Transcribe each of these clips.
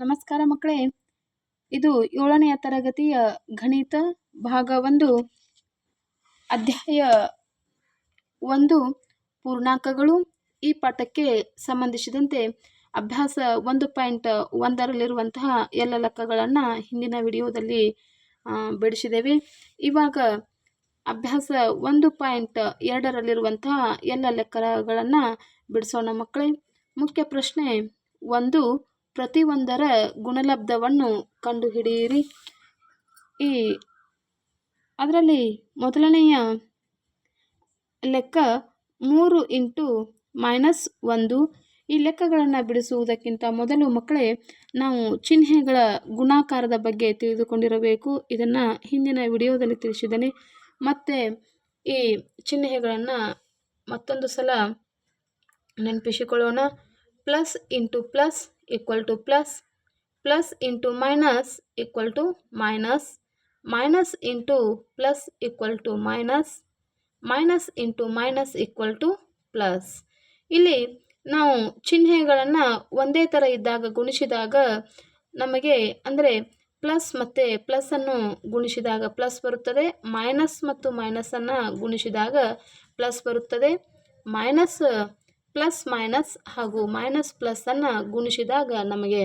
ನಮಸ್ಕಾರ ಮಕ್ಕಳೇ. ಇದು ಏಳನೆಯ ತರಗತಿಯ ಗಣಿತ ಭಾಗ ಒಂದು, ಅಧ್ಯಾಯ ಒಂದು, ಪೂರ್ಣಾಂಕಗಳು. ಈ ಪಾಠಕ್ಕೆ ಸಂಬಂಧಿಸಿದಂತೆ ಅಭ್ಯಾಸ ಒಂದು ಪಾಯಿಂಟ್ ಒಂದರಲ್ಲಿರುವಂತಹ ಎಲ್ಲ ಲೆಕ್ಕಗಳನ್ನು ಹಿಂದಿನ ವಿಡಿಯೋದಲ್ಲಿ ಬಿಡಿಸಿದ್ದೇವೆ. ಇವಾಗ ಅಭ್ಯಾಸ ಒಂದು ಪಾಯಿಂಟ್ ಎರಡರಲ್ಲಿರುವಂತಹ ಎಲ್ಲ ಲೆಕ್ಕಗಳನ್ನು ಬಿಡಿಸೋಣ ಮಕ್ಕಳೇ. ಮುಖ್ಯ ಪ್ರಶ್ನೆ ಒಂದು ಪ್ರತಿಯೊಂದರ ಗುಣಲಬ್ಧವನ್ನು ಕಂಡುಹಿಡಿಯಿರಿ. ಈ ಅದರಲ್ಲಿ ಮೊದಲನೆಯ ಲೆಕ್ಕ ಮೂರು ಇಂಟು ಮೈನಸ್ ಒಂದು. ಈ ಲೆಕ್ಕಗಳನ್ನು ಬಿಡಿಸುವುದಕ್ಕಿಂತ ಮೊದಲು ಮಕ್ಕಳೇ, ನಾವು ಚಿಹ್ನೆಗಳ ಗುಣಾಕಾರದ ಬಗ್ಗೆ ತಿಳಿದುಕೊಂಡಿರಬೇಕು. ಇದನ್ನು ಹಿಂದಿನ ವಿಡಿಯೋದಲ್ಲಿ ತಿಳಿಸಿದ್ದೇನೆ. ಮತ್ತು ಈ ಚಿಹ್ನೆಗಳನ್ನು ಮತ್ತೊಂದು ಸಲ ನೆನಪಿಸಿಕೊಳ್ಳೋಣ. Plus into plus equal to plus plus into minus equal to minus minus into plus equal to minus minus into minus equal to plus ಇಲ್ಲಿ ನಾವು ಚಿಹ್ನೆಗಳನ್ನು ಒಂದೇ ಥರ ಇದ್ದಾಗ ಗುಣಿಸಿದಾಗ ನಮಗೆ ಅಂದರೆ ಪ್ಲಸ್ ಮತ್ತು ಪ್ಲಸ್ಸನ್ನು ಗುಣಿಸಿದಾಗ ಪ್ಲಸ್ ಬರುತ್ತದೆ ಮೈನಸ್ ಮತ್ತು ಮೈನಸನ್ನು ಗುಣಿಸಿದಾಗ ಪ್ಲಸ್ ಬರುತ್ತದೆ ಮೈನಸ್ ಪ್ಲಸ್ ಮೈನಸ್ ಹಾಗೂ ಮೈನಸ್ ಪ್ಲಸ್ಸನ್ನು ಗುಣಿಸಿದಾಗ ನಮಗೆ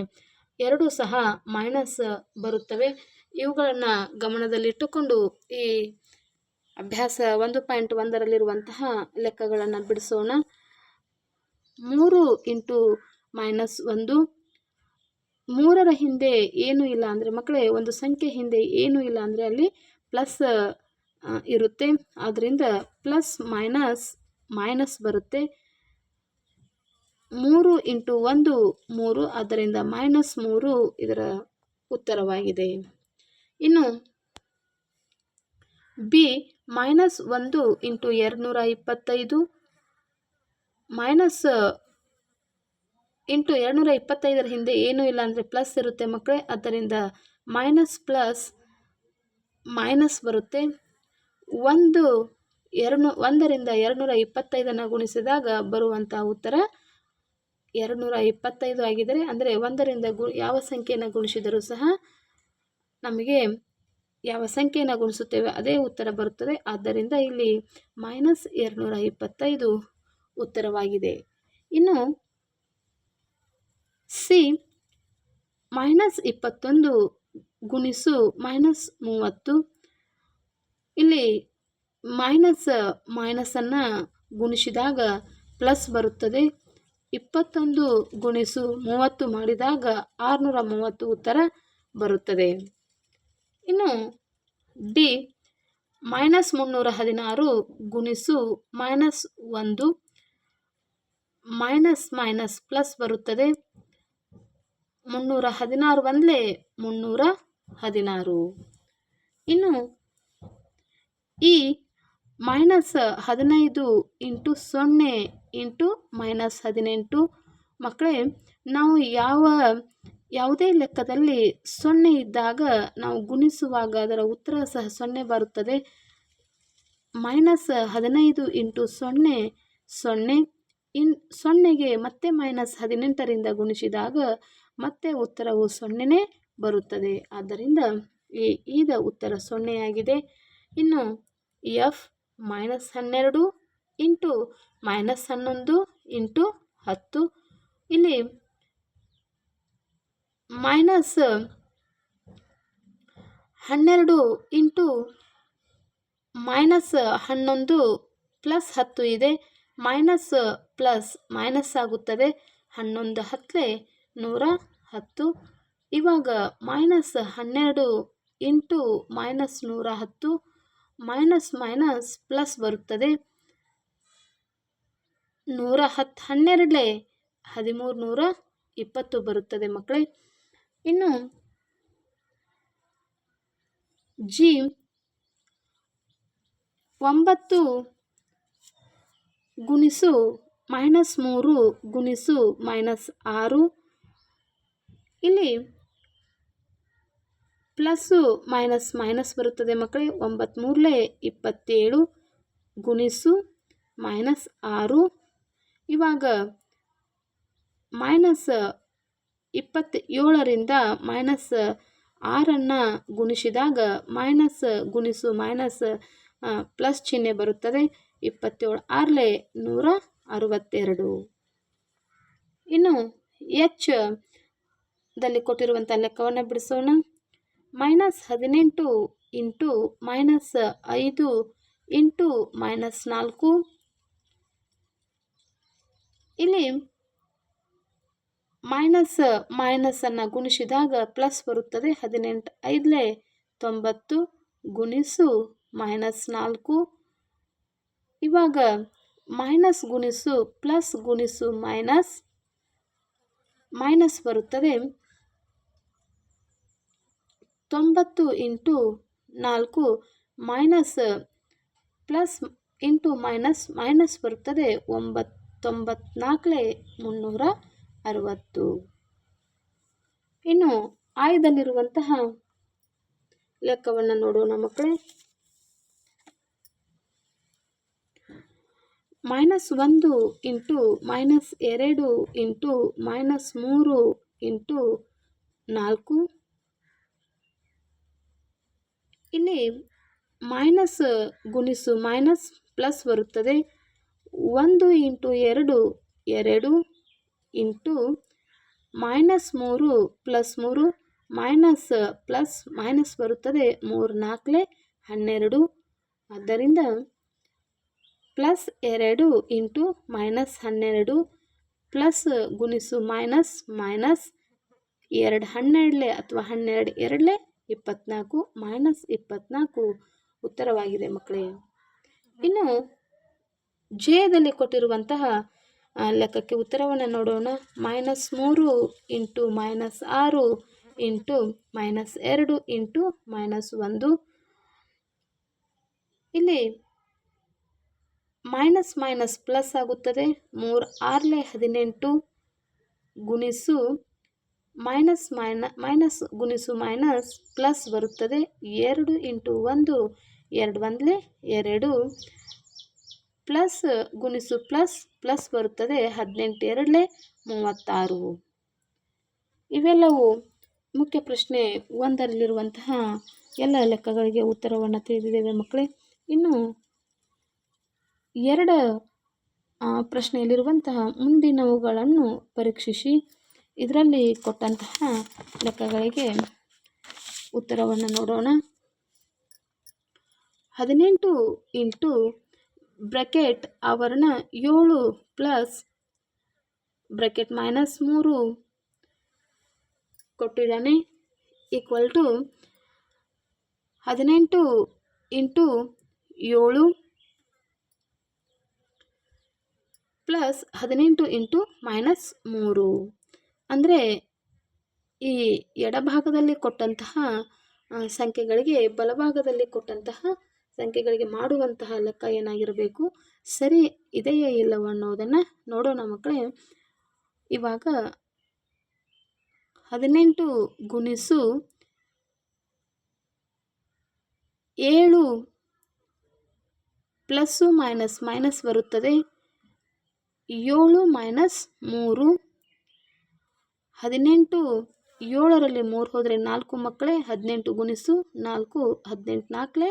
ಎರಡೂ ಸಹ ಮೈನಸ್ ಬರುತ್ತವೆ. ಇವುಗಳನ್ನು ಗಮನದಲ್ಲಿಟ್ಟುಕೊಂಡು ಈ ಅಭ್ಯಾಸ ಒಂದು ಪಾಯಿಂಟ್ ಒಂದರಲ್ಲಿರುವಂತಹ ಲೆಕ್ಕಗಳನ್ನು ಬಿಡಿಸೋಣ. ಮೂರು ಇಂಟು ಮೈನಸ್ ಒಂದು. ಮೂರರ ಹಿಂದೆ ಏನೂ ಇಲ್ಲ ಅಂದರೆ ಮಕ್ಕಳೇ, ಒಂದು ಸಂಖ್ಯೆ ಹಿಂದೆ ಏನೂ ಇಲ್ಲ ಅಂದರೆ ಅಲ್ಲಿ ಪ್ಲಸ್ ಇರುತ್ತೆ. ಆದ್ದರಿಂದ ಪ್ಲಸ್ ಮೈನಸ್ ಮೈನಸ್ ಬರುತ್ತೆ. ಮೂರು ಇಂಟು ಒಂದು ಮೂರು ಆದ್ದರಿಂದ ಮೈನಸ್ ಮೂರು ಇದರ ಉತ್ತರವಾಗಿದೆ. ಇನ್ನು ಬಿ ಮೈನಸ್ ಒಂದು ಇಂಟು ಎರಡುನೂರ ಇಪ್ಪತ್ತೈದು ಮೈನಸ್ ಇಂಟು ಎರಡುನೂರ ಇಪ್ಪತ್ತೈದರ ಹಿಂದೆ ಏನೂ ಇಲ್ಲ ಅಂದರೆ ಪ್ಲಸ್ ಇರುತ್ತೆ ಮಕ್ಕಳೇ, ಆದ್ದರಿಂದ ಮೈನಸ್ ಪ್ಲಸ್ ಮೈನಸ್ ಬರುತ್ತೆ. ಒಂದು ಎರಡು, ಒಂದರಿಂದ ಎರಡುನೂರ ಇಪ್ಪತ್ತೈದನ್ನು ಗುಣಿಸಿದಾಗ ಬರುವಂಥ ಉತ್ತರ ಎರಡುನೂರ ಇಪ್ಪತ್ತೈದು ಆಗಿದ್ದರೆ ಅಂದರೆ ಒಂದರಿಂದ ಗು, ಯಾವ ಸಂಖ್ಯೆಯನ್ನು ಗುಣಿಸಿದರೂ ಸಹ ನಮಗೆ ಯಾವ ಸಂಖ್ಯೆಯನ್ನು ಗುಣಿಸುತ್ತೇವೆ ಅದೇ ಉತ್ತರ ಬರುತ್ತದೆ. ಆದ್ದರಿಂದ ಇಲ್ಲಿ ಮೈನಸ್ ಎರಡುನೂರ ಇಪ್ಪತ್ತೈದು ಉತ್ತರವಾಗಿದೆ. ಇನ್ನು ಸಿ ಮೈನಸ್ ಇಪ್ಪತ್ತೊಂದು ಗುಣಿಸು ಮೈನಸ್ ಮೂವತ್ತು. ಇಲ್ಲಿ ಮೈನಸ್ ಮೈನಸನ್ನು ಗುಣಿಸಿದಾಗ ಪ್ಲಸ್ ಬರುತ್ತದೆ. ಇಪ್ಪತ್ತೊಂದು ಗುಣಿಸು ಮೂವತ್ತು ಮಾಡಿದಾಗ ಆರುನೂರ ಮೂವತ್ತು ಉತ್ತರ ಬರುತ್ತದೆ. ಇನ್ನು ಡಿ, ಮೈನಸ್ ಮುನ್ನೂರ ಹದಿನಾರು ಗುಣಿಸು ಮೈನಸ್ ಒಂದು ಮೈನಸ್ ಮೈನಸ್ ಪ್ಲಸ್ ಬರುತ್ತದೆ. ಮುನ್ನೂರ ಹದಿನಾರು ಬಂದಲೇ ಮುನ್ನೂರ ಹದಿನಾರು. ಇನ್ನು ಈ ಮೈನಸ್ ಹದಿನೈದು ಇಂಟು ಸೊನ್ನೆ ಇಂಟು ಮೈನಸ್ ಹದಿನೆಂಟು. ಮಕ್ಕಳೇ, ನಾವು ಯಾವ, ಯಾವುದೇ ಲೆಕ್ಕದಲ್ಲಿ ಸೊನ್ನೆ ಇದ್ದಾಗ ನಾವು ಗುಣಿಸುವಾಗ ಅದರ ಉತ್ತರ ಸಹ ಸೊನ್ನೆ ಬರುತ್ತದೆ. ಮೈನಸ್ ಹದಿನೈದು ಇಂಟು ಸೊನ್ನೆ ಸೊನ್ನೆ, ಇನ್, ಸೊನ್ನೆಗೆ ಮತ್ತೆ ಮೈನಸ್ ಹದಿನೆಂಟರಿಂದ ಗುಣಿಸಿದಾಗ ಮತ್ತೆ ಉತ್ತರವು ಸೊನ್ನೆನೇ ಬರುತ್ತದೆ. ಆದ್ದರಿಂದ ಈ ಈದ ಉತ್ತರ ಸೊನ್ನೆಯಾಗಿದೆ. ಇನ್ನು ಎಫ್ ಮೈನಸ್ ಹನ್ನೆರಡು ಇಂಟು ಮೈನಸ್ ಹನ್ನೊಂದು ಇಂಟು ಹತ್ತು. ಇಲ್ಲಿ ಮೈನಸ್ ಹನ್ನೆರಡು ಇಂಟು ಮೈನಸ್ ಹನ್ನೊಂದು ಪ್ಲಸ್ ಹತ್ತು ಇದೆ. ಮೈನಸ್ ಪ್ಲಸ್ ಮೈನಸ್ ಆಗುತ್ತದೆ. ಹನ್ನೊಂದು ಹತ್ತಲೆ ನೂರ ಹತ್ತು. ಇವಾಗ ಮೈನಸ್ ಹನ್ನೆರಡು ಇಂಟು ಮೈನಸ್ ನೂರ ಹತ್ತು. ಮೈನಸ್ ಮೈನಸ್ ಪ್ಲಸ್ ಬರುತ್ತದೆ. ನೂರ ಹತ್ತು ಹನ್ನೆರಡಲೇ ಹದಿಮೂರು ನೂರ ಇಪ್ಪತ್ತು ಬರುತ್ತದೆ ಮಕ್ಕಳೇ. ಇನ್ನು ಜಿ ಒಂಬತ್ತು ಗುಣಿಸು ಮೈನಸ್ ಮೂರು ಗುಣಿಸು ಮೈನಸ್ ಆರು. ಇಲ್ಲಿ ಪ್ಲಸ್ಸು ಮೈನಸ್ ಮೈನಸ್ ಬರುತ್ತದೆ ಮಕ್ಕಳೇ. ಒಂಬತ್ತ್ಮೂರಲೇ ಇಪ್ಪತ್ತೇಳು ಗುಣಿಸು ಮೈನಸ್ ಆರು. ಇವಾಗ ಮೈನಸ್ ಇಪ್ಪತ್ತೇಳರಿಂದ ಮೈನಸ್ ಆರನ್ನು ಗುಣಿಸಿದಾಗ ಮೈನಸ್ ಗುಣಿಸು ಮೈನಸ್ ಪ್ಲಸ್ ಚಿಹ್ನೆ ಬರುತ್ತದೆ. ಇಪ್ಪತ್ತೇಳು ಆರಲೆ ನೂರ ಅರವತ್ತೆರಡು. ಇನ್ನು ಎಚ್ ದಲ್ಲಿ ಕೊಟ್ಟಿರುವಂಥ ಲೆಕ್ಕವನ್ನು ಬಿಡಿಸೋಣ. ಮೈನಸ್ ಹದಿನೆಂಟು ಇಂಟು ಮೈನಸ್ ಐದು ಇಂಟು ಮೈನಸ್ ನಾಲ್ಕು. ಇಲ್ಲಿ ಮೈನಸ್ ಮೈನಸನ್ನು ಗುಣಿಸಿದಾಗ ಪ್ಲಸ್ ಬರುತ್ತದೆ ಹದಿನೆಂಟು ಐದಲೇ ತೊಂಬತ್ತು ಗುಣಿಸು ಮೈನಸ್ ನಾಲ್ಕು. ಇವಾಗ ಮೈನಸ್ ಗುಣಿಸು ಪ್ಲಸ್ ಗುಣಿಸು ಮೈನಸ್ ಮೈನಸ್ ಬರುತ್ತದೆ ತೊಂಬತ್ತು ಇಂಟು ನಾಲ್ಕು minus plus into minus minus ಬರುತ್ತದೆ ಒಂಬತ್ತು. ತೊಂಬತ್ನಾಲ್ಕಲೇ ಮುನ್ನೂರ ಅರವತ್ತು. ಇನ್ನು ಆಯದಲ್ಲಿರುವಂತಹ ಲೆಕ್ಕವನ್ನು ನೋಡೋಣ ಮಕ್ಕಳೇ. ಮೈನಸ್ ಒಂದು ಇಂಟು ಮೈನಸ್ ಎರಡು ಇಂಟು ಮೈನಸ್ ಮೂರು ಇಂಟು ನಾಲ್ಕು. ಇಲ್ಲಿ ಮೈನಸ್ ಗುಣಿಸು ಮೈನಸ್ ಪ್ಲಸ್ ಬರುತ್ತದೆ. ಒಂದು ಇಂಟು ಎರಡು ಎರಡು ಇಂಟು ಮೈನಸ್ ಮೂರು ಪ್ಲಸ್ ಮೂರು ಮೈನಸ್ ಪ್ಲಸ್ ಮೈನಸ್ ಬರುತ್ತದೆ ಮೂರು ನಾಲ್ಕಲೆ ಹನ್ನೆರಡು. ಆದ್ದರಿಂದ ಪ್ಲಸ್ ಎರಡು ಇಂಟು ಮೈನಸ್ ಹನ್ನೆರಡು ಪ್ಲಸ್ ಗುಣಿಸು ಮೈನಸ್ ಮೈನಸ್ ಎರಡು ಹನ್ನೆರಡಲೆ ಅಥವಾ ಹನ್ನೆರಡು ಎರಡಲೆ ಇಪ್ಪತ್ನಾಲ್ಕು ಮೈನಸ್ ಇಪ್ಪತ್ನಾಲ್ಕು ಉತ್ತರವಾಗಿದೆ ಮಕ್ಕಳೇ. ಇನ್ನು ಜೇದಲ್ಲಿ ಕೊಟ್ಟಿರುವಂತಹ ಲೆಕ್ಕಕ್ಕೆ ಉತ್ತರವನ್ನು ನೋಡೋಣ. ಮೈನಸ್ ಮೂರು ಇಂಟು ಮೈನಸ್ ಆರು ಇಂಟು ಮೈನಸ್ ಎರಡು ಇಂಟು ಮೈನಸ್ ಒಂದು. ಇಲ್ಲಿ ಮೈನಸ್ ಮೈನಸ್ ಪ್ಲಸ್ ಆಗುತ್ತದೆ. ಮೂರು ಆರಲೆ ಹದಿನೆಂಟು ಗುಣಿಸು ಮೈನಸ್ ಮೈನ ಮೈನಸ್ ಗುಣಿಸು ಮೈನಸ್ ಪ್ಲಸ್ ಬರುತ್ತದೆ. ಎರಡು ಇಂಟು ಒಂದು, ಎರಡು ಒಂದಲೇ ಎರಡು. ಪ್ಲಸ್ ಗುಣಿಸು ಪ್ಲಸ್ ಪ್ಲಸ್ ಬರುತ್ತದೆ ಹದಿನೆಂಟು ಎರಡಲೇ ಮೂವತ್ತಾರು. ಇವೆಲ್ಲವೂ ಮುಖ್ಯ ಪ್ರಶ್ನೆ ಒಂದರಲ್ಲಿರುವಂತಹ ಎಲ್ಲ ಲೆಕ್ಕಗಳಿಗೆ ಉತ್ತರವನ್ನು ತಿಳಿದಿದ್ದೇವೆ ಮಕ್ಕಳೇ. ಇನ್ನು ಎರಡು ಪ್ರಶ್ನೆಯಲ್ಲಿರುವಂತಹ ಮುಂದಿನವುಗಳನ್ನು ಪರೀಕ್ಷಿಸಿ ಇದರಲ್ಲಿ ಕೊಟ್ಟಂತಹ ಲೆಕ್ಕಗಳಿಗೆ ಉತ್ತರವನ್ನು ನೋಡೋಣ. ಹದಿನೆಂಟು ಇಂಟು ಬ್ರಕೆಟ್ ಆವರಣ ಏಳು ಪ್ಲಸ್ ಬ್ರಕೆಟ್ ಮೈನಸ್ ಮೂರು ಕೊಟ್ಟಿದ್ದಾನೆ ಈಕ್ವಲ್ ಟು ಹದಿನೆಂಟು ಇಂಟು ಏಳು ಪ್ಲಸ್ ಹದಿನೆಂಟು ಇಂಟು ಮೈನಸ್ ಮೂರು. ಅಂದರೆ ಈ ಎಡಭಾಗದಲ್ಲಿ ಕೊಟ್ಟಂತಹ ಸಂಖ್ಯೆಗಳಿಗೆ ಬಲಭಾಗದಲ್ಲಿ ಕೊಟ್ಟಂತಹ ಸಂಖ್ಯೆಗಳಿಗೆ ಮಾಡುವಂತಹ ಲೆಕ್ಕ ಏನಾಗಿರಬೇಕು? ಸರಿ ಇದೆಯೇ ಇಲ್ಲವೋ ಅನ್ನೋದನ್ನು ನೋಡೋಣ ಮಕ್ಕಳೇ. ಇವಾಗ ಹದಿನೆಂಟು ಗುಣಿಸು ಏಳು ಪ್ಲಸ್ಸು ಮೈನಸ್ ಮೈನಸ್ ಬರುತ್ತದೆ. ಏಳು ಮೈನಸ್ ಮೂರು ಹದಿನೆಂಟು ಏಳರಲ್ಲಿ ಮೂರು ಹೋದರೆ ನಾಲ್ಕು ಮಕ್ಕಳೇ, ಹದಿನೆಂಟು ಗುಣಿಸು ನಾಲ್ಕು, ಹದಿನೆಂಟು ನಾಲ್ಕಲೇ.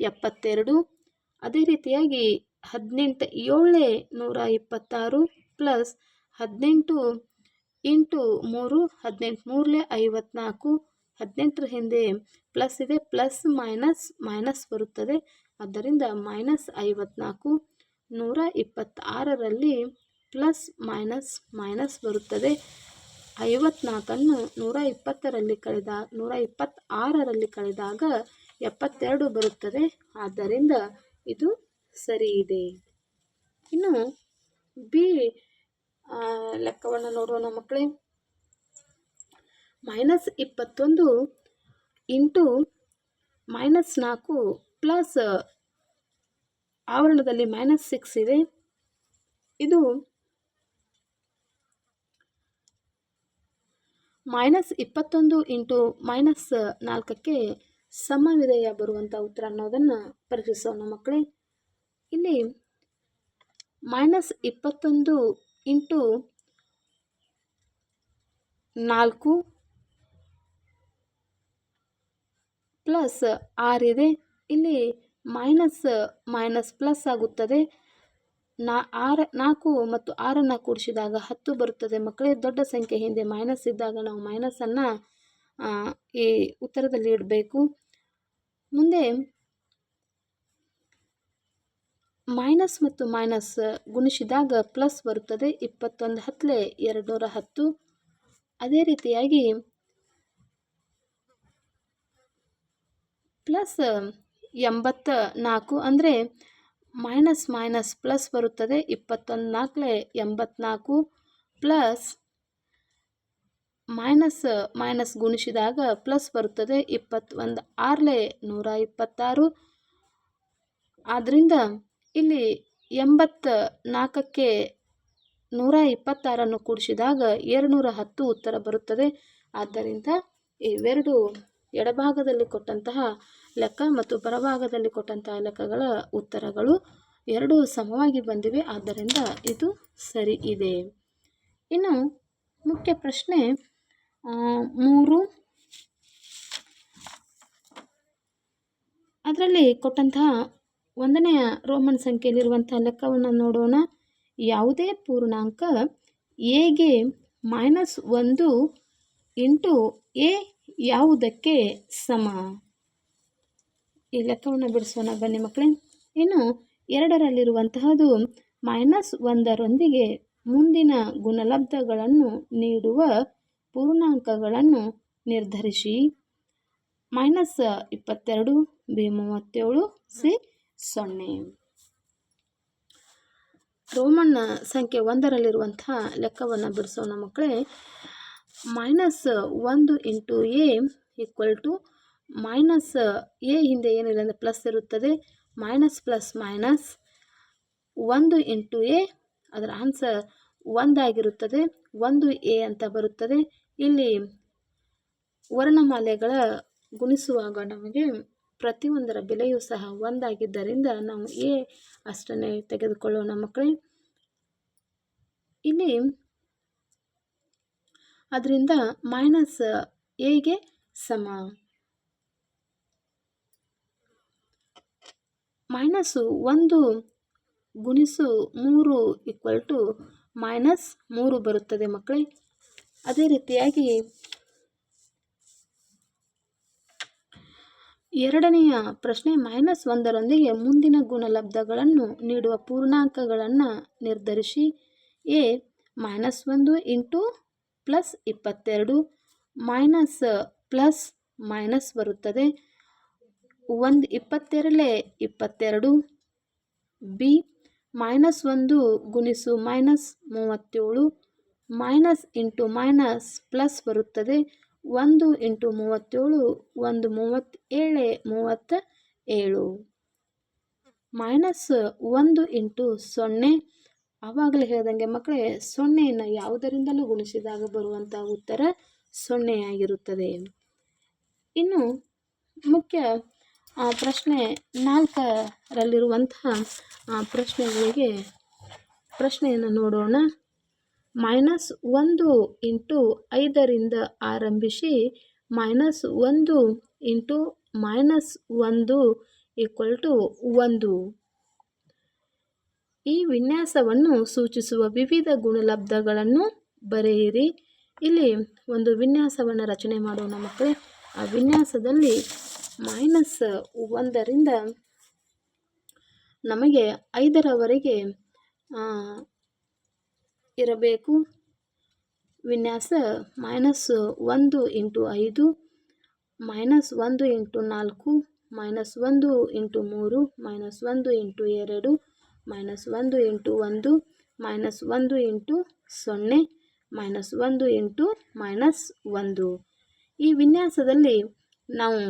ಎಪ್ಪತ್ತೆರಡು. ಅದೇ ರೀತಿಯಾಗಿ ಹದಿನೆಂಟು ಏಳೇ ನೂರ ಇಪ್ಪತ್ತಾರು ಪ್ಲಸ್ ಹದಿನೆಂಟು ಇಂಟು ಮೂರು, ಹದಿನೆಂಟು ಮೂರಲೇ ಐವತ್ನಾಲ್ಕು, ಹದಿನೆಂಟರ ಹಿಂದೆ ಪ್ಲಸ್ ಇದೆ, ಪ್ಲಸ್ ಮೈನಸ್ ಮೈನಸ್ ಬರುತ್ತದೆ. ಆದ್ದರಿಂದ ಮೈನಸ್ ಐವತ್ನಾಲ್ಕು, ನೂರ ಇಪ್ಪತ್ತಾರರಲ್ಲಿ ಪ್ಲಸ್ ಮೈನಸ್ ಮೈನಸ್ ಬರುತ್ತದೆ. ಐವತ್ನಾಲ್ಕನ್ನು ನೂರ ಇಪ್ಪತ್ತರಲ್ಲಿ ಕಳೆದ, ನೂರ ಇಪ್ಪತ್ತಾರರಲ್ಲಿ ಕಳೆದಾಗ ಎಪ್ಪತ್ತೆರಡು ಬರುತ್ತದೆ. ಆದ್ದರಿಂದ ಇದು ಸರಿ ಇದೆ. ಇನ್ನು ಬಿ ಲೆಕ್ಕವನ್ನು ನೋಡೋಣ ಮಕ್ಕಳೇ. ಮೈನಸ್ ಇಪ್ಪತ್ತೊಂದು ಇಂಟು ಮೈನಸ್ ನಾಲ್ಕು ಪ್ಲಸ್ ಆವರಣದಲ್ಲಿ ಮೈನಸ್ ಸಿಕ್ಸ್ ಇದೆ. ಇದು ಮೈನಸ್ ಇಪ್ಪತ್ತೊಂದು ಇಂಟು ಮೈನಸ್ ನಾಲ್ಕಕ್ಕೆ ಸಮವಿದೆಯ ಬರುವಂಥ ಉತ್ತರ ಅನ್ನೋದನ್ನು ಪರೀಕ್ಷಿಸೋಣ ಮಕ್ಕಳೇ. ಇಲ್ಲಿ ಮೈನಸ್ ಇಪ್ಪತ್ತೊಂದು ಇಂಟು ನಾಲ್ಕು ಪ್ಲಸ್ ಆರಿದೆ ಇಲ್ಲಿ ಮೈನಸ್ ಮೈನಸ್ ಪ್ಲಸ್ ಆಗುತ್ತದೆ. ನಾ ಆರ, ನಾಲ್ಕು ಮತ್ತು ಆರನ್ನು ಕೂಡಿಸಿದಾಗ ಹತ್ತು ಬರುತ್ತದೆ. ಮಕ್ಕಳೇ, ದೊಡ್ಡ ಸಂಖ್ಯೆ ಹಿಂದೆ ಮೈನಸ್ ಇದ್ದಾಗ ನಾವು ಮೈನಸನ್ನು ಈ ಉತ್ತರದಲ್ಲಿ ಇಡಬೇಕು. ಮುಂದೆ ಮೈನಸ್ ಮತ್ತು ಮೈನಸ್ ಗುಣಿಸಿದಾಗ ಪ್ಲಸ್ ಬರುತ್ತದೆ ಇಪ್ಪತ್ತೊಂದು ಹತ್ತಲೆ ಎರಡು ನೂರ ಹತ್ತು. ಅದೇ ರೀತಿಯಾಗಿ ಪ್ಲಸ್ ಎಂಬತ್ತ ನಾಲ್ಕು ಅಂದರೆ ಮೈನಸ್ ಮೈನಸ್ ಪ್ಲಸ್ ಬರುತ್ತದೆ ಇಪ್ಪತ್ತೊಂದು ನಾಲ್ಕಲೆ ಎಂಬತ್ತ್ನಾಲ್ಕು ಪ್ಲಸ್ ಮೈನಸ್ ಮೈನಸ್ ಗುಣಿಸಿದಾಗ ಪ್ಲಸ್ ಬರುತ್ತದೆ ಇಪ್ಪತ್ತೊಂದು. ಆರಲೆ ನೂರ ಇಪ್ಪತ್ತಾರು. ಆದ್ದರಿಂದ ಇಲ್ಲಿ ಎಂಬತ್ತ ನಾಲ್ಕಕ್ಕೆ ನೂರ ಇಪ್ಪತ್ತಾರನ್ನು ಕೂಡಿಸಿದಾಗ ಎರಡುನೂರ ಹತ್ತು ಉತ್ತರ ಬರುತ್ತದೆ. ಆದ್ದರಿಂದ ಇವೆರಡು ಎಡಭಾಗದಲ್ಲಿ ಕೊಟ್ಟಂತಹ ಲೆಕ್ಕ ಮತ್ತು ಬರಭಾಗದಲ್ಲಿ ಕೊಟ್ಟಂತಹ ಲೆಕ್ಕಗಳ ಉತ್ತರಗಳು ಎರಡೂ ಸಮವಾಗಿ ಬಂದಿವೆ. ಆದ್ದರಿಂದ ಇದು ಸರಿ ಇದೆ. ಇನ್ನು ಮುಖ್ಯ ಪ್ರಶ್ನೆ ಮೂರು. ಅದರಲ್ಲಿ ಕೊಟ್ಟಂತಹ ಒಂದನೆಯ ರೋಮನ್ ಸಂಖ್ಯೆಯಲ್ಲಿರುವಂಥ ಲೆಕ್ಕವನ್ನು ನೋಡೋಣ. ಯಾವುದೇ ಪೂರ್ಣಾಂಕ ಎಗೆ ಮೈನಸ್ ಒಂದು ಇಂಟು ಎ ಯಾವುದಕ್ಕೆ ಸಮ? ಈ ಲೆಕ್ಕವನ್ನು ಬಿಡಿಸೋಣ ಬನ್ನಿ ಮಕ್ಕಳೇ. ಇನ್ನು ಎರಡರಲ್ಲಿರುವಂತಹದು ಮೈನಸ್ ಒಂದರೊಂದಿಗೆ ಮುಂದಿನ ಗುಣಲಬ್ಧಗಳನ್ನು ನೀಡುವ ಪೂರ್ಣಾಂಕಗಳನ್ನು ನಿರ್ಧರಿಸಿ. ಮೈನಸ್ ಇಪ್ಪತ್ತೆರಡು ಬಿ ಮೂವತ್ತೇಳು ಸಿ ಸೊನ್ನೆ. ರೋಮನ್ ಸಂಖ್ಯೆ ಒಂದರಲ್ಲಿರುವಂತಹ ಲೆಕ್ಕವನ್ನು ಬಿಡಿಸೋಣ ಮಕ್ಕಳೇ, ಮೈನಸ್ ಒಂದು into a equal to minus a ಹಿಂದೆ ಏನಿಲ್ಲ ಅಂದರೆ ಪ್ಲಸ್ ಇರುತ್ತದೆ. ಮೈನಸ್ ಪ್ಲಸ್ ಮೈನಸ್ ಒಂದು ಇಂಟು ಎ, ಅದರ ಆನ್ಸರ್ ಒಂದಾಗಿರುತ್ತದೆ. ಒಂದು ಎ ಅಂತ ಬರುತ್ತದೆ. ಇಲ್ಲಿ ವರ್ಣಮಾಲೆಗಳ ಗುಣಿಸುವಾಗ ನಮಗೆ ಪ್ರತಿಯೊಂದರ ಬೆಲೆಯೂ ಸಹ ಒಂದಾಗಿದ್ದರಿಂದ ನಾವು ಎ ಅಷ್ಟನ್ನೇ ತೆಗೆದುಕೊಳ್ಳೋಣ ಮಕ್ಕಳೇ. ಇಲ್ಲಿ ಅದರಿಂದ ಮೈನಸ್ ಎಗೆ ಸಮ. ಮೈನಸ್ಸು ಒಂದು ಗುಣಿಸು ಮೂರು ಈಕ್ವಲ್ ಟು ಮೈನಸ್ ಮೂರು ಬರುತ್ತದೆ ಮಕ್ಕಳೇ. ಅದೇ ರೀತಿಯಾಗಿ ಎರಡನೆಯ ಪ್ರಶ್ನೆ ಮೈನಸ್ ಒಂದರೊಂದಿಗೆ ಮುಂದಿನ ಗುಣಲಬ್ಧಗಳನ್ನು ನೀಡುವ ಪೂರ್ಣಾಂಕಗಳನ್ನು ನಿರ್ಧರಿಸಿ. ಎ ಮೈನಸ್ ಒಂದು ಇಂಟು ಪ್ಲಸ್ ಇಪ್ಪತ್ತೆರಡು ಮೈನಸ್ ಪ್ಲಸ್ ಮೈನಸ್ ಬರುತ್ತದೆ. ಒಂದು ಇಪ್ಪತ್ತೆರಡಲೇ ಇಪ್ಪತ್ತೆರಡು. ಬಿ ಮೈನಸ್ ಒಂದು ಗುಣಿಸು ಮೈನಸ್ ಮೂವತ್ತೇಳು. ಮೈನಸ್ ಇಂಟು ಮೈನಸ್ ಪ್ಲಸ್ ಬರುತ್ತದೆ. ಒಂದು ಇಂಟು ಮೂವತ್ತೇಳು, ಒಂದು ಮೂವತ್ತೇಳೆ ಮೂವತ್ತ ಏಳು ಮೈನಸ್ ಒಂದು ಇಂಟು ಸೊನ್ನೆ. ಆವಾಗಲೇ ಹೇಳ್ದಂಗೆ ಮಕ್ಕಳೇ, ಸೊನ್ನೆಯನ್ನು ಯಾವುದರಿಂದಲೂ ಗುಣಿಸಿದಾಗ ಬರುವಂಥ ಉತ್ತರ ಸೊನ್ನೆಯಾಗಿರುತ್ತದೆ ಇನ್ನು ಮುಖ್ಯ ಪ್ರಶ್ನೆ ನಾಲ್ಕರಲ್ಲಿರುವಂತಹ ಪ್ರಶ್ನೆಗಳಿಗೆ ಪ್ರಶ್ನೆಯನ್ನು ನೋಡೋಣ. ಮೈನಸ್ ಒಂದು ಇಂಟು ಐದರಿಂದ ಆರಂಭಿಸಿ ಮೈನಸ್ ಒಂದು ಇಂಟು ಮೈನಸ್ ಒಂದು ಈಕ್ವಲ್ ಟು ಒಂದು. ಈ ವಿನ್ಯಾಸವನ್ನು ಸೂಚಿಸುವ ವಿವಿಧ ಗುಣಲಬ್ಧಗಳನ್ನು ಬರೆಯಿರಿ. ಇಲ್ಲಿ ಒಂದು ವಿನ್ಯಾಸವನ್ನು ರಚನೆ ಮಾಡೋಣ ಮಕ್ಕಳೇ. ಆ ವಿನ್ಯಾಸದಲ್ಲಿ ಮೈನಸ್ ಒಂದರಿಂದ ನಮಗೆ ಐದರವರೆಗೆ ಇರಬೇಕು. ವಿನ್ಯಾಸ ಮೈನಸ್ ಒಂದು ಇಂಟು ಐದು, ಮೈನಸ್ ಒಂದು ಇಂಟು ನಾಲ್ಕು, ಮೈನಸ್ ಒಂದು ಇಂಟು ಮೂರು, ಮೈನಸ್ ಒಂದು ಇಂಟು ಎರಡು, ಮೈನಸ್ ಒಂದು ಇಂಟು ಒಂದು, ಮೈನಸ್ ಒಂದು ಇಂಟು ಸೊನ್ನೆ, ಮೈನಸ್ ಒಂದು ಇಂಟು ಮೈನಸ್ ಒಂದು. ಈ ವಿನ್ಯಾಸದಲ್ಲಿ ನಾವು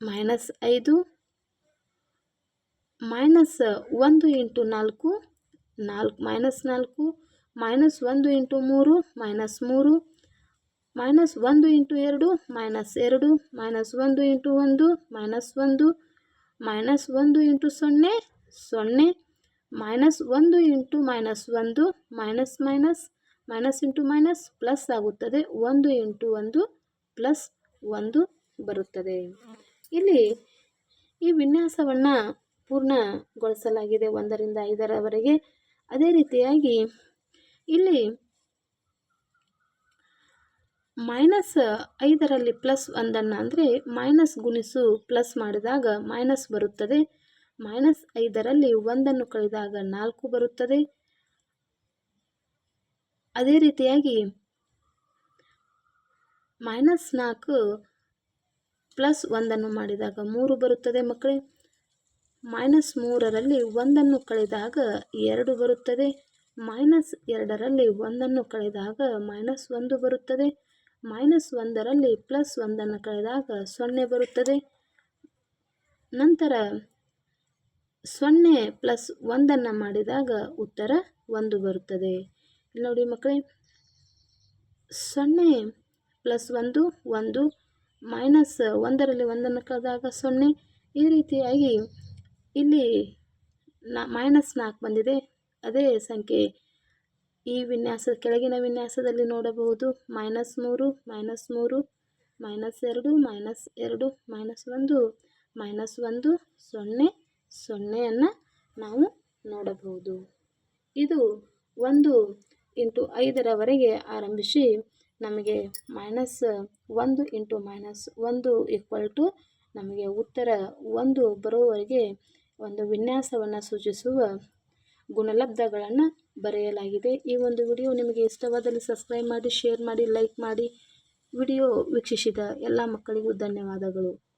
ಮೈನಸ್ ಐದು, ಮೈನಸ್ ಒಂದು ಇಂಟು ನಾಲ್ಕು ನಾಲ್ಕು ಮೈನಸ್ ನಾಲ್ಕು ಮೈನಸ್ ಒಂದು ಇಂಟು ಮೂರು ಮೈನಸ್ ಮೂರು, ಮೈನಸ್ ಒಂದು ಇಂಟು ಎರಡು ಮೈನಸ್ ಎರಡು, ಮೈನಸ್ ಒಂದು ಇಂಟು ಒಂದು ಮೈನಸ್ ಒಂದು ಮೈನಸ್ ಒಂದು ಇಂಟು ಸೊನ್ನೆ ಸೊನ್ನೆ, ಮೈನಸ್ ಒಂದು ಇಂಟು ಮೈನಸ್ ಒಂದು minus minus minus into minus plus ಆಗುತ್ತದೆ. ಒಂದು ಇಂಟು ಒಂದು ಪ್ಲಸ್ ಒಂದು ಬರುತ್ತದೆ. ಇಲ್ಲಿ ಈ ವಿನ್ಯಾಸವನ್ನು ಪೂರ್ಣಗೊಳಿಸಲಾಗಿದೆ ಒಂದರಿಂದ ಐದರವರೆಗೆ. ಅದೇ ರೀತಿಯಾಗಿ ಇಲ್ಲಿ ಮೈನಸ್ ಐದರಲ್ಲಿ ಪ್ಲಸ್ ಒಂದನ್ನು ಅಂದರೆ ಮೈನಸ್ ಗುಣಿಸು ಪ್ಲಸ್ ಮಾಡಿದಾಗ ಮೈನಸ್ ಬರುತ್ತದೆ. ಮೈನಸ್ ಐದರಲ್ಲಿ ಒಂದನ್ನು ಕಳೆದಾಗ ನಾಲ್ಕು ಬರುತ್ತದೆ. ಅದೇ ರೀತಿಯಾಗಿ ಮೈನಸ್ ನಾಲ್ಕು ಪ್ಲಸ್ ಒಂದನ್ನು ಮಾಡಿದಾಗ ಮೂರು ಬರುತ್ತದೆ ಮಕ್ಕಳೇ. ಮೈನಸ್ ಮೂರರಲ್ಲಿ ಒಂದನ್ನು ಕಳೆದಾಗ ಎರಡು ಬರುತ್ತದೆ. ಮೈನಸ್ ಎರಡರಲ್ಲಿ ಒಂದನ್ನು ಕಳೆದಾಗ ಮೈನಸ್ ಒಂದು ಬರುತ್ತದೆ. ಮೈನಸ್ ಒಂದರಲ್ಲಿ ಪ್ಲಸ್ ಒಂದನ್ನು ಕಳೆದಾಗ ಸೊನ್ನೆ ಬರುತ್ತದೆ. ನಂತರ ಸೊನ್ನೆ ಪ್ಲಸ್ ಒಂದನ್ನು ಮಾಡಿದಾಗ ಉತ್ತರ ಒಂದು ಬರುತ್ತದೆ. ನೋಡಿ ಮಕ್ಕಳೇ, ಸೊನ್ನೆ ಪ್ಲಸ್ ಒಂದು ಒಂದು. ಮೈನಸ್ ಒಂದರಲ್ಲಿ ಒಂದನ್ನು ಕಳೆದಾಗ ಸೊನ್ನೆ. ಈ ರೀತಿಯಾಗಿ ಇಲ್ಲಿ ನಾ ಮೈನಸ್ ನಾಲ್ಕು ಬಂದಿದೆ. ಅದೇ ಸಂಖ್ಯೆ. ಈ ವಿನ್ಯಾಸ ಕೆಳಗಿನ ವಿನ್ಯಾಸದಲ್ಲಿ ನೋಡಬಹುದು. ಮೈನಸ್ ಮೂರು ಮೈನಸ್ ಮೂರು, ಮೈನಸ್ ಎರಡು ಮೈನಸ್ ಎರಡು, ಮೈನಸ್ ಒಂದು ಮೈನಸ್ ಒಂದು, ಸೊನ್ನೆ, ಸೊನ್ನೆಯನ್ನು ನಾವು ನೋಡಬಹುದು. ಇದು ಒಂದು ಇಂಟು ಐದರವರೆಗೆ ಆರಂಭಿಸಿ ನಮಗೆ ಮೈನಸ್ ಒಂದು ಇಂಟು ಮೈನಸ್ ಒಂದು ಈಕ್ವಲ್ ಟು ನಮಗೆ ಉತ್ತರ ಒಂದು ಬರುವವರೆಗೆ ಒಂದು ವಿನ್ಯಾಸವನ್ನು ಸೂಚಿಸುವ ಗುಣಲಬ್ಧಗಳನ್ನು ಬರೆಯಲಾಗಿದೆ. ಈ ಒಂದು ವಿಡಿಯೋ ನಿಮಗೆ ಇಷ್ಟವಾದಲ್ಲಿ ಸಬ್ಸ್ಕ್ರೈಬ್ ಮಾಡಿ, ಶೇರ್ ಮಾಡಿ, ಲೈಕ್ ಮಾಡಿ. ವಿಡಿಯೋ ವೀಕ್ಷಿಸಿದ ಎಲ್ಲ ಮಕ್ಕಳಿಗೂ ಧನ್ಯವಾದಗಳು.